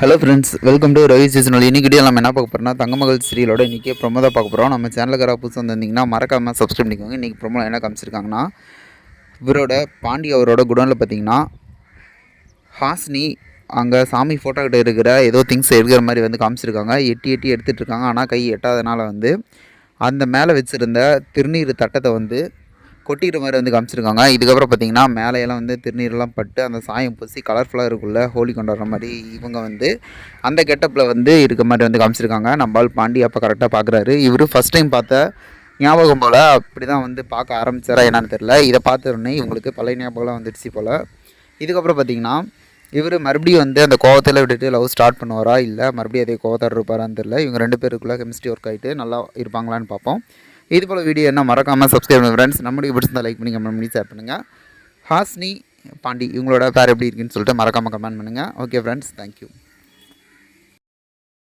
Hello friends welcome to Ravi seasonal இன்னைக்கு video நம்ம என்ன பார்க்க போகிறோம்னா தங்கமகள் சீரியலோட இன்றைக்கே ப்ரொமோ தான் பார்க்க போகிறோம் நம்ம சேனலுக்கு யாராவது புதுசு வந்திருந்தீங்கன்னா மறக்காமல் சப்ஸ்கிரைப் பண்ணிக்கோங்க. இன்றைக்கி ப்ரொமோ என்ன காமிச்சிருக்காங்கன்னா இவரோட பாண்டி அவரோட குடோனில் பார்த்தீங்கன்னா ஹாஸ்னி அங்கே சாமி ஃபோட்டோ கிட்ட இருக்கிற ஏதோ திங்ஸ் எடுக்கிற மாதிரி வந்து காமிச்சிருக்காங்க. எட்டி எட்டி எடுத்துகிட்டு இருக்காங்க. ஆனால் கை எட்டாதனால வந்து அந்த மேலே வச்சுருந்த திருநீர் தட்டத்தை வந்து கொட்டிக்கிற மாதிரி வந்து காமிச்சிருக்காங்க. இதுக்கப்புறம் பார்த்தீங்கன்னா மேலையெல்லாம் வந்து திருநீரெல்லாம் பட்டு அந்த சாயம் பூசி கலர்ஃபுல்லாக இருக்குள்ள ஹோலி கொண்டாடுற மாதிரி இவங்க வந்து அந்த கெட்டப்பில் வந்து இருக்க மாதிரி வந்து காமிச்சிருக்காங்க. நம்மால் பாண்டி அப்போ கரெக்டாக பார்க்குறாரு இவர் ஃபஸ்ட் டைம் பார்த்த ஞாபகம் போல் அப்படி தான் வந்து பார்க்க ஆரம்பிச்சாரா என்னென்னு தெரில இதை பார்த்த உடனே இவங்களுக்கு பழைய ஞாபகம்லாம் வந்துடுச்சு போல். இதுக்கப்புறம் பார்த்தீங்கன்னா இவர் மறுபடியும் வந்து அந்த கோவத்தில் விட்டுட்டு லவ் ஸ்டார்ட் பண்ணுவாரா? இல்லை மறுபடியும் அதே கோவத்தாடு இருப்பாரான்னு தெரில இவங்க ரெண்டு பேருக்குள்ளே கெமிஸ்ட்ரி ஒர்க் ஆகிட்டு நல்லா இருப்பாங்களான்னு பார்ப்போம். இது போல் வீடியோ என்ன மறக்காமல் சப்ஸ்கிரைப் பண்ணுங்க ஃப்ரெண்ட்ஸ் நம்மளுக்கு பிடிச்சிருந்தா லைக் பண்ணி கமெண்ட் பண்ணி ஷேர் பண்ணுங்கள் ஹாஸ்னி பாண்டி இவங்களோட பேர் எப்படி இருக்குன்னு சொல்லிட்டு மறக்காமல் கமெண்ட் பண்ணுங்கள் ஓகே ஃப்ரெண்ட்ஸ் தேங்க்யூ